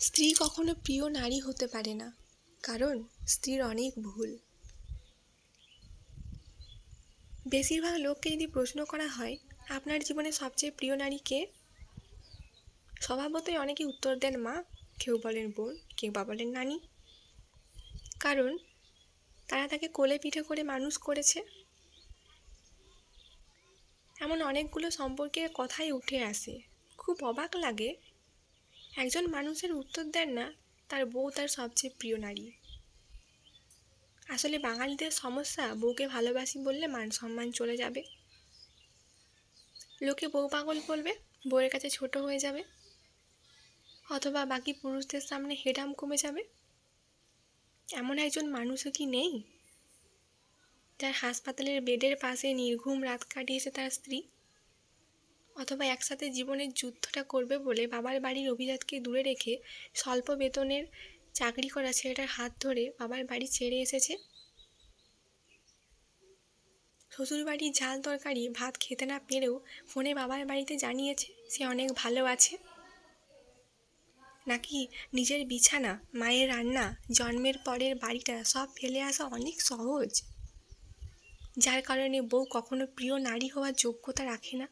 স্ত্রী কখনো প্রিয় নারী হতে পারে না, কারণ স্ত্রীর অনেক ভুল। বেশিরভাগ লোককে যদি প্রশ্ন করা হয়, আপনার জীবনে সবচেয়ে প্রিয় নারী কে? স্বভাবতই অনেকে উত্তর দেন, মা, কেউ বলেন বোন, কেউ বা বলেন নানি। কারণ তারা তাকে কোলে পিঠে করে মানুষ করেছে। এমন অনেকগুলো সম্পর্কের কথাই উঠে আসে। খুব অবাক লাগে একজন মানুষের উত্তর দেন না, তার বউ তার সবচেয়ে প্রিয় নারী। আসলে বাঙালিদের সমস্যা বউকে ভালোবাসি বললে মান সম্মান চলে যাবে। লোকে বউ পাগল বলবে, বউয়ের কাছে ছোট হয়ে যাবে। অথবা বাকি পুরুষদের সামনে হেডাম কমে যাবে। এমন একজন মানুষও কি নেই? যার হাসপাতালের বেডের পাশে নির্ঘুম রাত কাটিয়েছে তার স্ত্রী। অথবা একসাথে জীবনের যুদ্ধটা করবে বলে বাবার বাড়ির অভিজাতকে দূরে রেখে স্বল্প বেতনের চাকরি করা ছেলেটার হাত ধরে বাবার বাড়ি ছেড়ে এসেছে। শ্বশুর বাড়ির ঝাল তরকারি, ভাত খেতে না পেরেও ফোনে বাবার বাড়িতে জানিয়েছে, সে অনেক ভালো আছে। নাকি নিজের বিছানা, মায়ের রান্না, জন্মের পরের বাড়িটা সব ফেলে আসা অনেক সহজ? যার কারণে বউ কখনো প্রিয় নারী হওয়ার যোগ্যতা রাখে না।